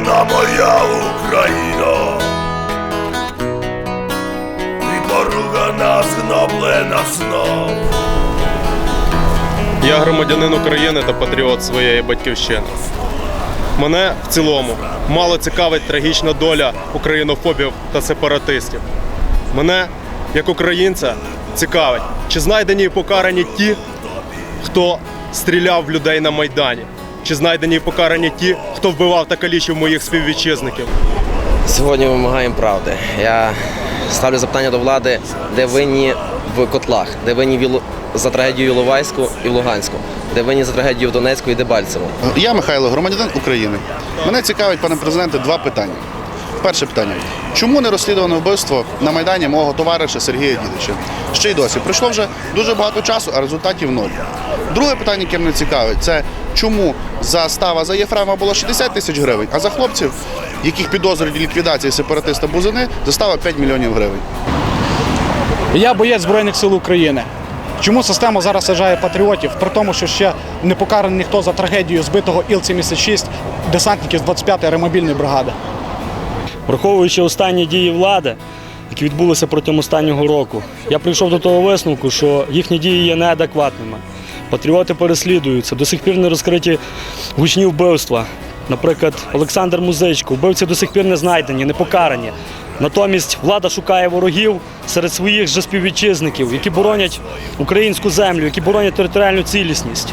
вона моя Україна. Ти поругана, згноблена знов. Я громадянин України та патріот своєї батьківщини. Мене в цілому мало цікавить трагічна доля українофобів та сепаратистів. Мене, як українця, цікавить, чи знайдені і покарані ті, хто стріляв в людей на Майдані, чи знайдені і покарані ті, хто вбивав та калічив моїх співвітчизників. Сьогодні вимагаємо правди. Я ставлю запитання до влади, де винні в котлах, де винні в за трагедію в Іловайську і в Луганську, де винні за трагедію в Донецьку і Дебальцево. Я Михайло, громадянин України. Мене цікавить, пане президенте, два питання. Перше питання: чому не розслідувано вбивство на майдані мого товариша Сергія Дідича? Ще й досі пройшло вже дуже багато часу, а результатів нуль. Друге питання, яке мене цікавить, це чому застава за Єфрема була 60 тисяч гривень, а за хлопців, яких підозрюють в ліквідації сепаратиста Бузини, застава 5 мільйонів гривень. Я боєць Збройних сил України. Чому система зараз сажає патріотів, при тому, що ще не покараний ніхто за трагедію збитого Іл-76 десантників з 25-ї ремобільної бригади? Враховуючи останні дії влади, які відбулися протягом останнього року, я прийшов до того висновку, що їхні дії є неадекватними. Патріоти переслідуються, до сих пір не розкриті гучні вбивства. Наприклад, Олександр Музичко, вбивці до сих пір не знайдені, не покарані. Натомість влада шукає ворогів серед своїх же співвітчизників, які боронять українську землю, які боронять територіальну цілісність.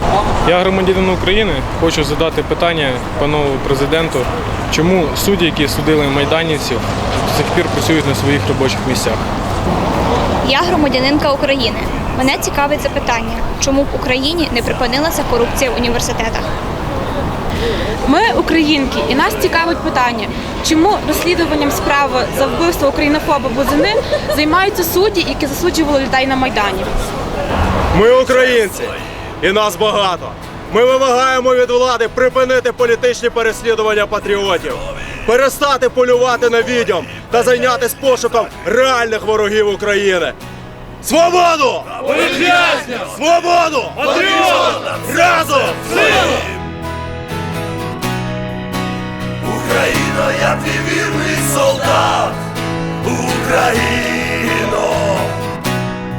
Я громадянин України. Хочу задати питання пану президенту, чому судді, які судили майданівців, до сих пір працюють на своїх робочих місцях. Я громадянинка України. Мене цікавить запитання, чому в Україні не припинилася корупція в університетах. Ми українки, і нас цікавить питання, чому розслідуванням справи за вбивство українофоба Бузини займаються судді, які засуджували людей на майдані. Ми українці, і нас багато. Ми вимагаємо від влади припинити політичні переслідування патріотів, перестати полювати на відьом та зайнятися пошуком реальних ворогів України. Свободу! Політв'язня! Свободу! Патріота! Разом! Силу! Україно, я твій вірний солдат! Україна!